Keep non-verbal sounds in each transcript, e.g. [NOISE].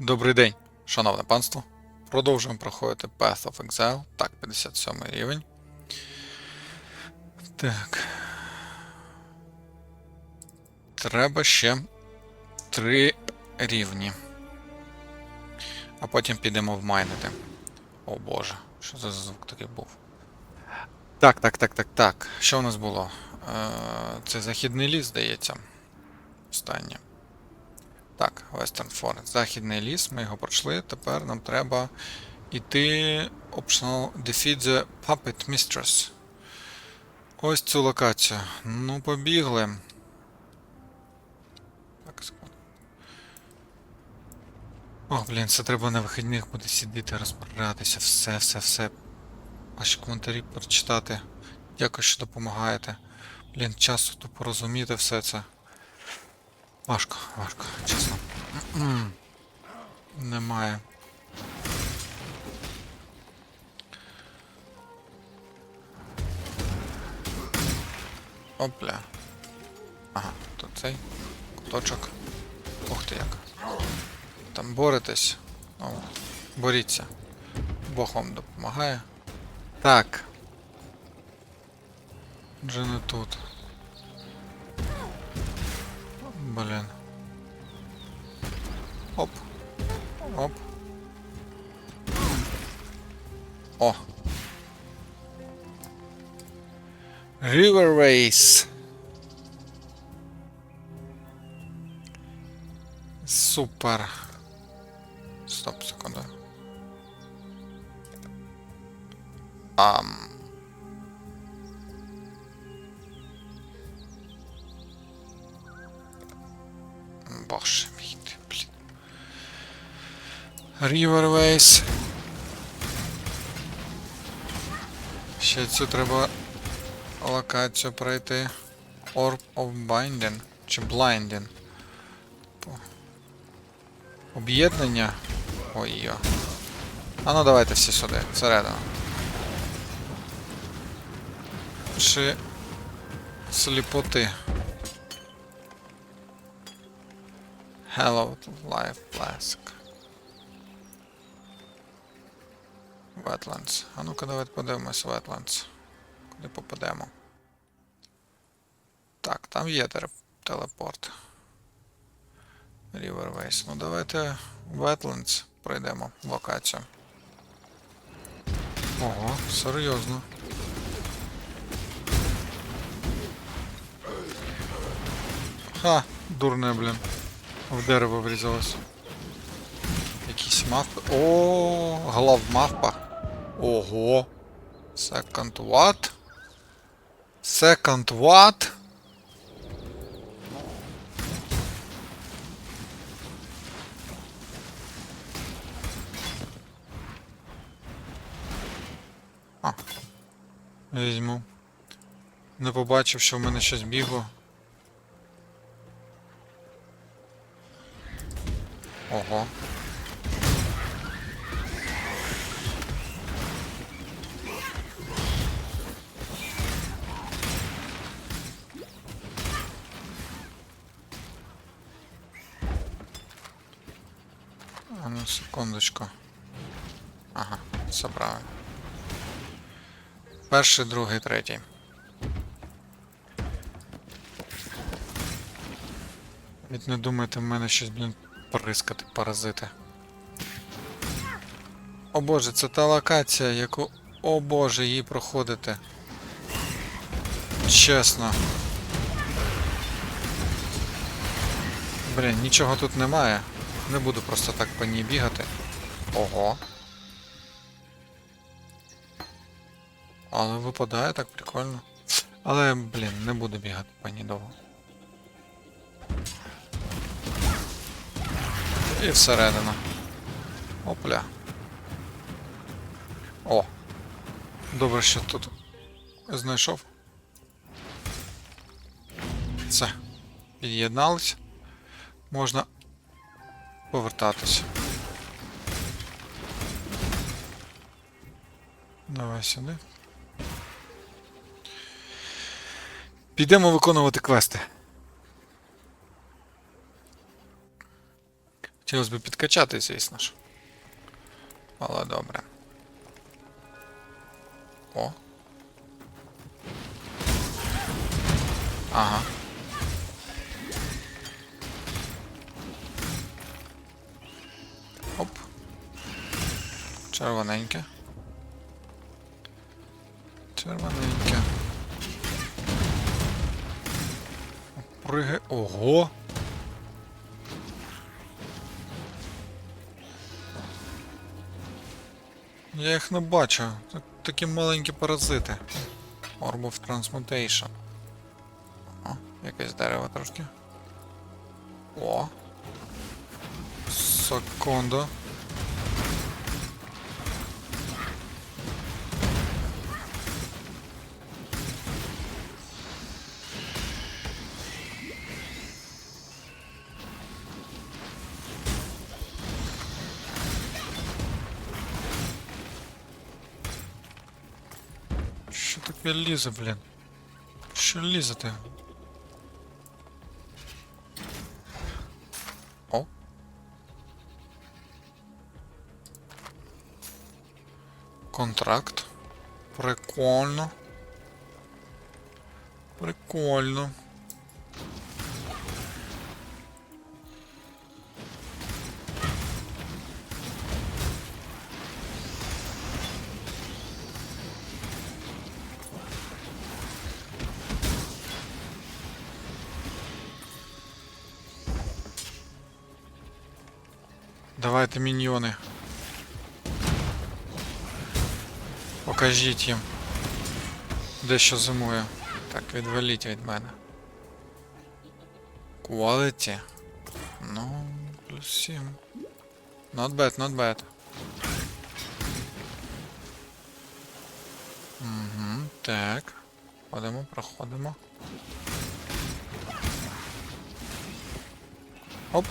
Добрий день, шановне панство. Продовжуємо проходити Path of Exile. Так, 57 рівень. Так. Треба ще три рівні. А потім підемо в майнити. О боже, що за звук такий був? Так, так, так, так, так. Що в нас було? Е, це західний ліс, здається. Останнє. Так, Western Forest. Західний ліс, ми його пройшли. Тепер нам треба йти Optional Defeat the Puppet Mistress. Ось цю локацію. Ну, побігли. Так, секунду. О, блін, це треба на вихідних буде сидіти, розбиратися, все, все, все. Ваші коментарі прочитати. Дякую, що допомагаєте. Блін, часу то порозуміти все це. Важко, важко, чесно. [CLEARS THROAT] Немає. Опля. Ага, то цей куточок. Ух ти як. Там боретесь. Ну, боріться. Бог вам допомагає. Так. Вже не тут. Блін. Оп. Оп. О. River Race. Супер. Стоп, секунду. Ам. Боже Riverways. Ще цю треба локацію пройти. Orb of Binding чи Blinding. Об'єднання. Ой йо. А ну давайте всі сюди, всередину. Чи сліпоти. Hello Life Classic. Wetlands. А ну-ка давайте подивимось Wetlands. Куди попадемо. Так, там є телепорт. Riverways. Ну давайте Wetlands пройдемо в локацію. Ого, серйозно. Ха, дурне, блін. В дерево врізалось. Якісь мавпи. О, глав мавпа. Ого. Second what? Second what? А. Візьму. Не побачив, що в мене щось бігло. Ого. Секундочку. Ага, все правильно. Перший, другий, третій. Від не думайте в мене щось, блін, прискати, паразити. О боже, це та локація, яку. О боже, її проходити. Чесно. Блін, нічого тут немає. Не буду просто так по ній бігати. Ого. Але випадає так прикольно. Але, блін, не буду бігати по ній довго. І всередину. Опля. О. Добре, що тут знайшов. Все. Під'єднались. Можна повертатися. Давай сюди. Підемо виконувати квести. Хотілося б підкачати, звісно ж. Але добре. О. Ага. Червоненьке. Червоненьке. Приги. Ого! Я їх не бачу. Так- Такі маленькі паразити. Orb of Transmutation. О, якесь дерево трошки. О. Секунду. Таке лізе, блін? Що лізете? О. Контракт. Прикольно. Прикольно. Покажіть їм. Де що зимує. Так, відваліть від мене. Quality. Ну, плюс 7. Not bad, not bad. Угу, так. Ходимо, проходимо. Оп.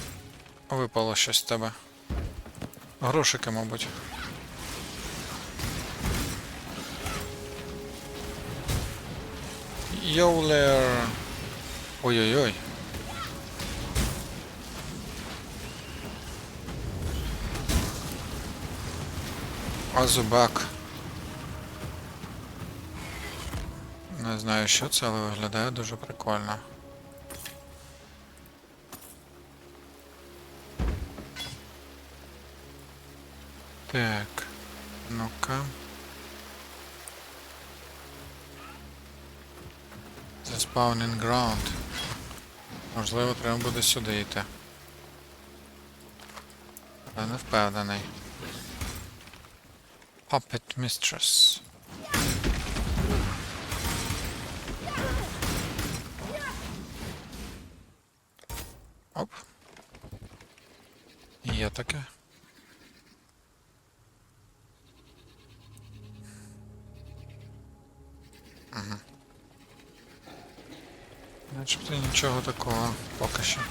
Випало щось з тебе. Грошики, мабуть. Йоулер. Ой-ой-ой. Азубак. Не знаю, що це, але виглядає дуже прикольно. Так, ну-ка. The spawning ground. Можливо, треба буде сюди йти. Я не впевнений. Puppet Mistress. Оп. Є таке. Начебто нічого такого поки що.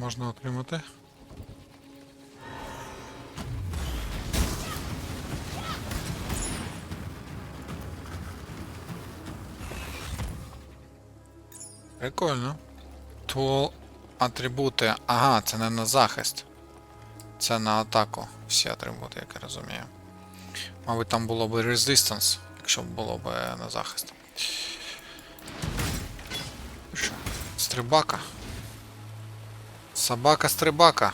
Можна отримати. Прикольно. Тул атрибути. Ага, це не на захист. Це на атаку. Всі атрибути, як я розумію. Мабуть, там було б resistance, якщо було б е, на захист. Що? Стрибака. Собака стрибака.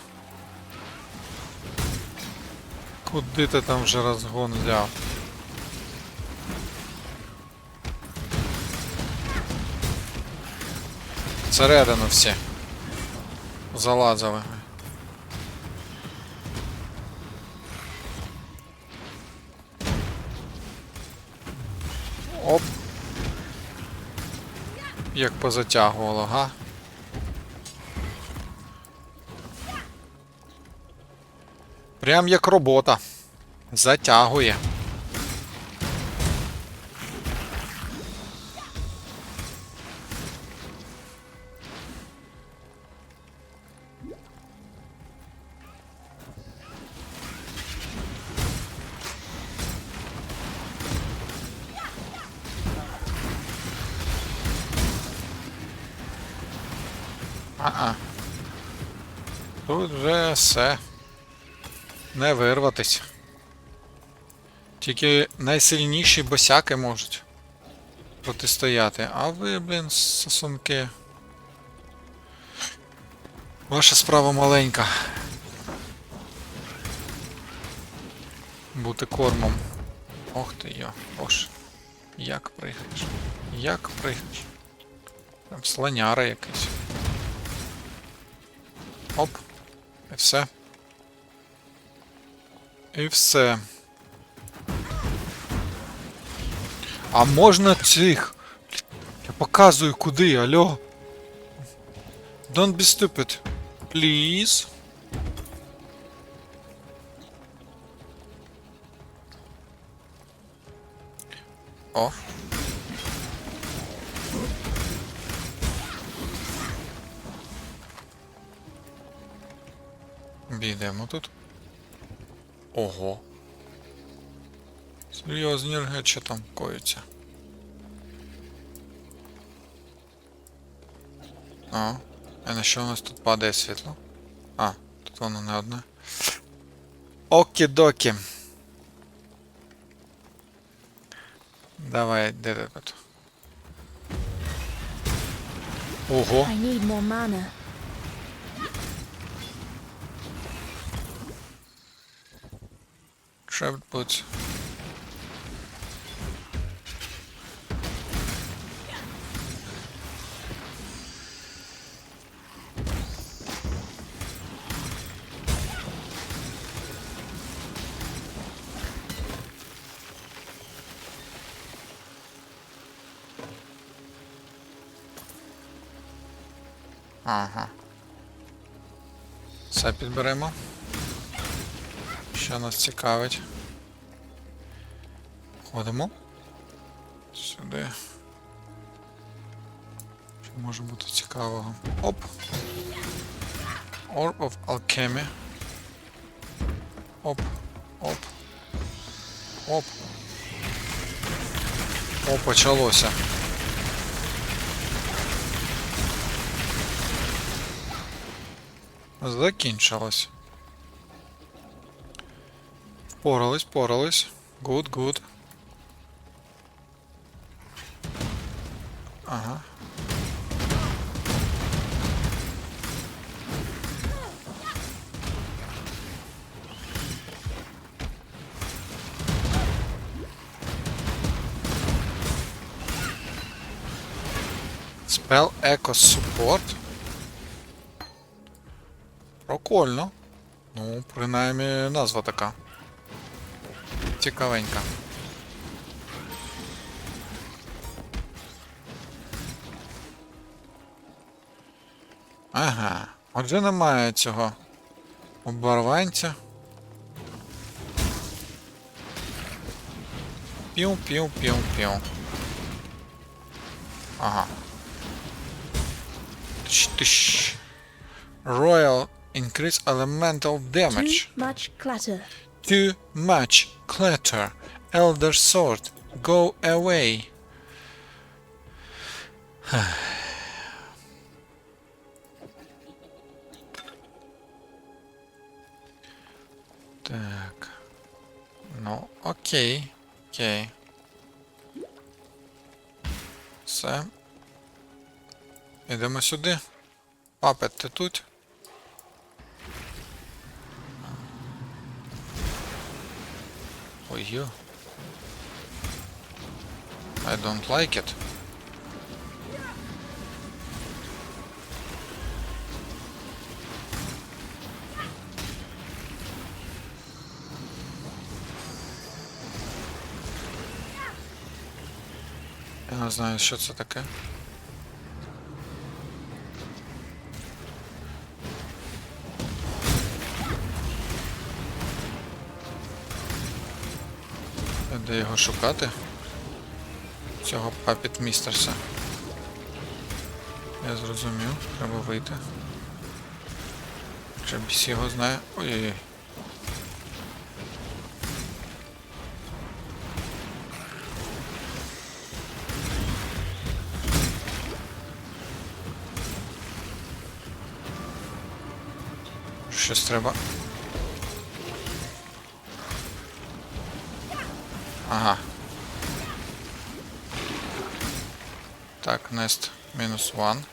Куди ти там вже розгон взяв? Всередину всі. Залазили. Як позатягувало, га? Прям як робота. Затягує. А-а. Тут вже все. Не вирватись. Тільки найсильніші босяки можуть протистояти. А ви, блін, сосунки. Ваша справа маленька. Бути кормом. Ох ти йо, боже. Як пригаєш? Як пригаєш? Там слоняра якийсь. Оп. І все. І все. А можна цих? Я показую куди, алло. Don't be stupid. Please. О. Бійдемо тут. Ого. Серйозні речі там коїться. А, а на що у нас тут падає світло? А, тут воно не одне. Окі-докі. Давай, де тут? Ого. I need more mana. Trapped boots. Ага. Все підберемо. Що нас цікавить? Ходимо. Сюди. Що може бути цікавого? Оп! Orb of Alchemy. Оп. Оп. Оп. О, почалося. Закінчилось. Впорались, впорались. Good, good. Ага. Spell Echo Support. Прикольно. Ну, принаймні назва така. Цікавенька. Ага. Отже немає цього оборванця. Піу-піу-піу-піу. Ага. Тш-тш. Royal increase elemental damage. Too much clutter. Too much clutter. Elder Sword, go away. Так. Ну, окей. Окей. Все. Ідемо сюди. Папет, ти тут? You. I don't like it. Я не знаю, що це таке. Де його шукати? Цього папіт містерса. Я зрозумів, треба вийти. Вже біс його знає. Ой-ой-ой. щось треба. Ага. Так, next мінус one.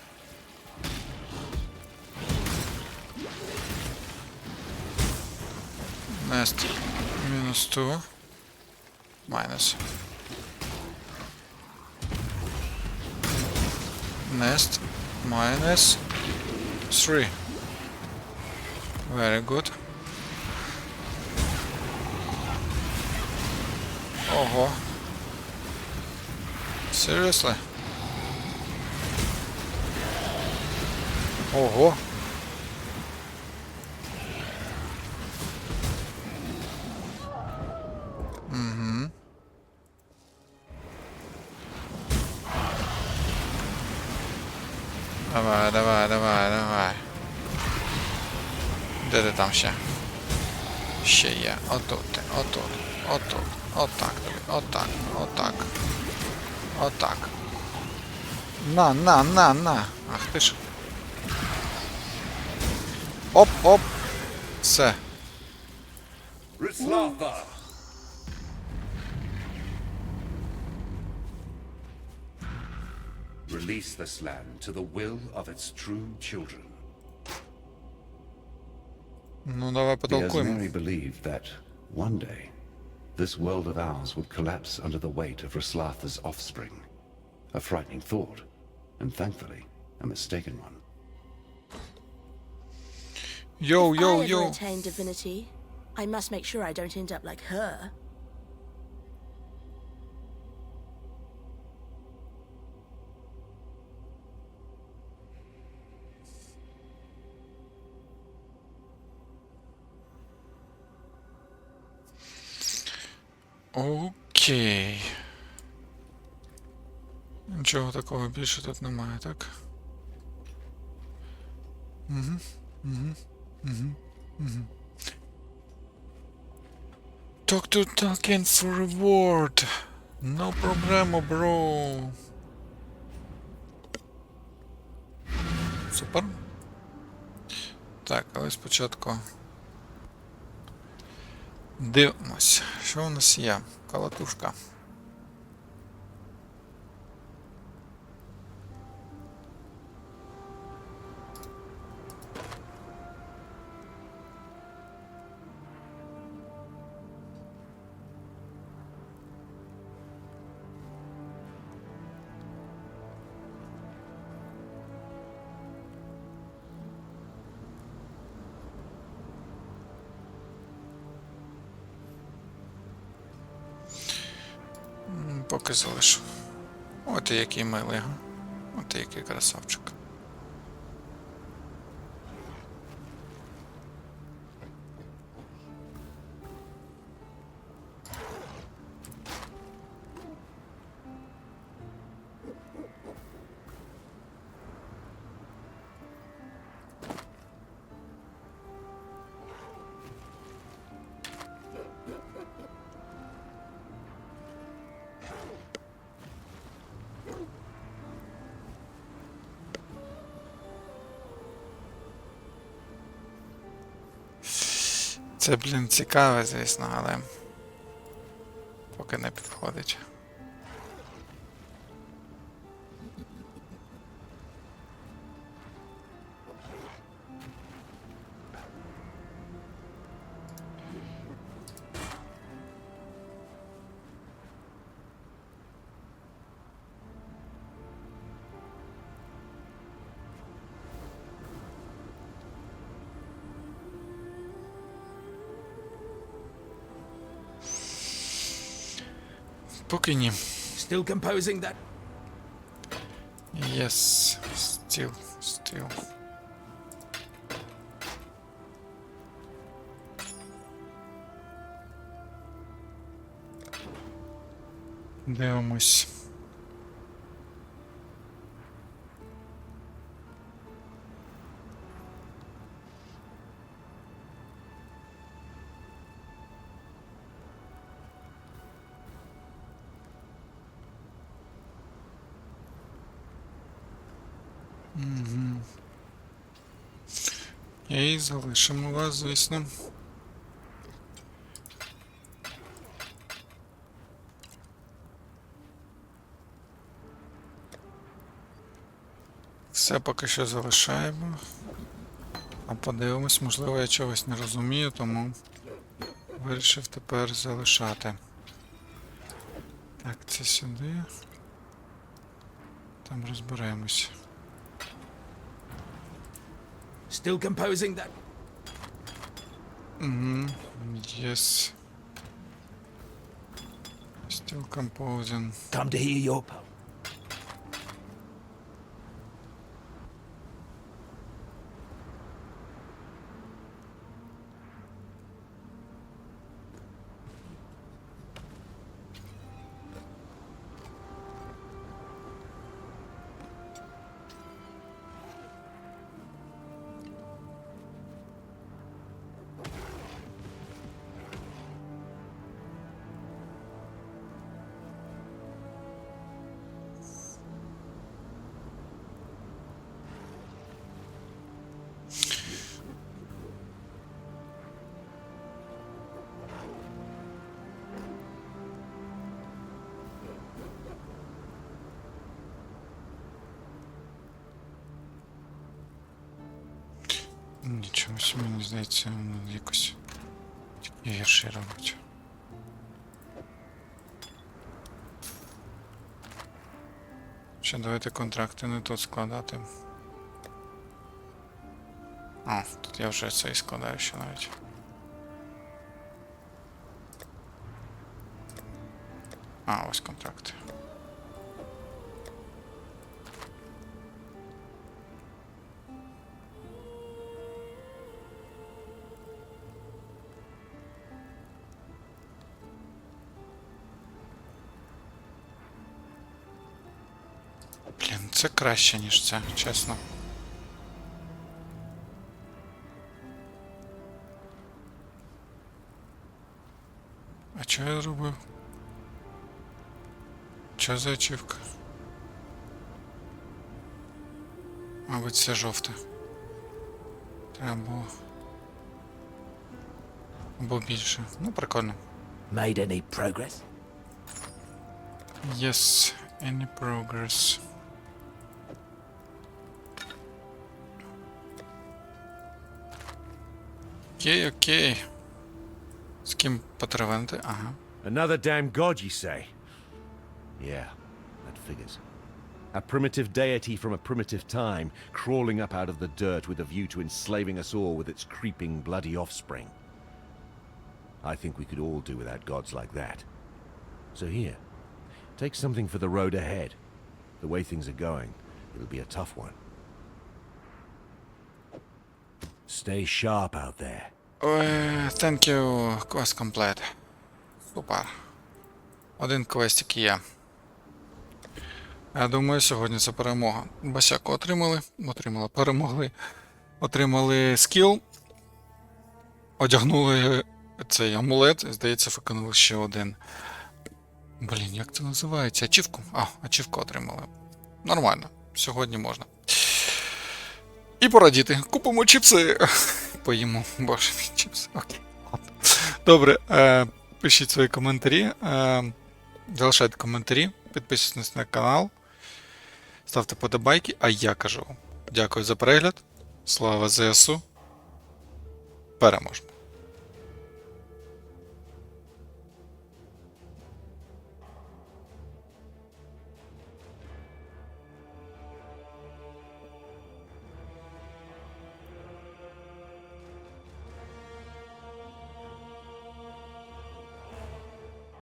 Next мінус two. Minus. Nest minus three. Very good. Ого. Seriously? Ого. Давай, давай, давай, давай. Де ти там ще? Ще є. Отут ти, отут, отут. Отак тобі, отак, отак. Отак. На, на, на, на. Ах ти ж. Оп, оп. Все. Rislatha! Release this land to the will of its true children. Ну, давай The потолкуємо. Asmeri believed that one day This world of ours would collapse under the weight of Raslatha's offspring. A frightening thought, and thankfully, a mistaken one. Yo, if yo, I yo. attain divinity, I must make sure I don't end up like her. Окей. Нічого такого більше тут немає, так? Угу. Угу. Угу. Угу. Talk to Tolkien for reward. No проблема, бро. Супер. Так, але спочатку. Дивимось, що у нас є? Калатушка. Залишу. От і який милий? От і який красавчик. Це, блін, цікаве, звісно, але. Поки не підходить. Поки ні. Still composing that Yes, still, still. Дивимось. Окей, залишимо вас, звісно. Все поки що залишаємо. А подивимось, можливо, я чогось не розумію, тому вирішив тепер залишати. Так, це сюди. Там розберемось. Still composing that? Mm hmm Yes. Still composing. Come to hear your poem. Нічого мені здається, воно якось гірше робить. Ще давайте контракти не тут складати. А, тут я вже цей складаю ще навіть. А, ось контракти. Блін, це краще, ніж це, чесно. А що я зробив? Що за ачівка? Мабуть, це жовте. Треба було. Або більше. Ну, прикольно. Made any progress? Yes, any progress. Окей, окей. З ким потревенити? Ага. Another damn god, you say? Yeah, that figures. A primitive deity from a primitive time, crawling up out of the dirt with a view to enslaving us all with its creeping, bloody offspring. I think we could all do without gods like that. So here, take something for the road ahead. The way things are going, it'll be a tough one. Stay sharp out there. Thank you, квест комплет. Супер. Один квестик є. Я думаю, сьогодні це перемога. Басяку отримали, отримали, перемогли. Отримали скіл. Одягнули цей амулет, здається, виконали ще один. Блін, як це називається? Ачівку? А, ачівку отримали. Нормально. Сьогодні можна. І порадіти. Купимо чіпси. Поїмо. Боже мій чіпси. Окей. Добре. Е, пишіть свої коментарі. Е, залишайте коментарі. Підписуйтесь на канал. Ставте подобайки. А я кажу. Дякую за перегляд. Слава ЗСУ. Переможемо.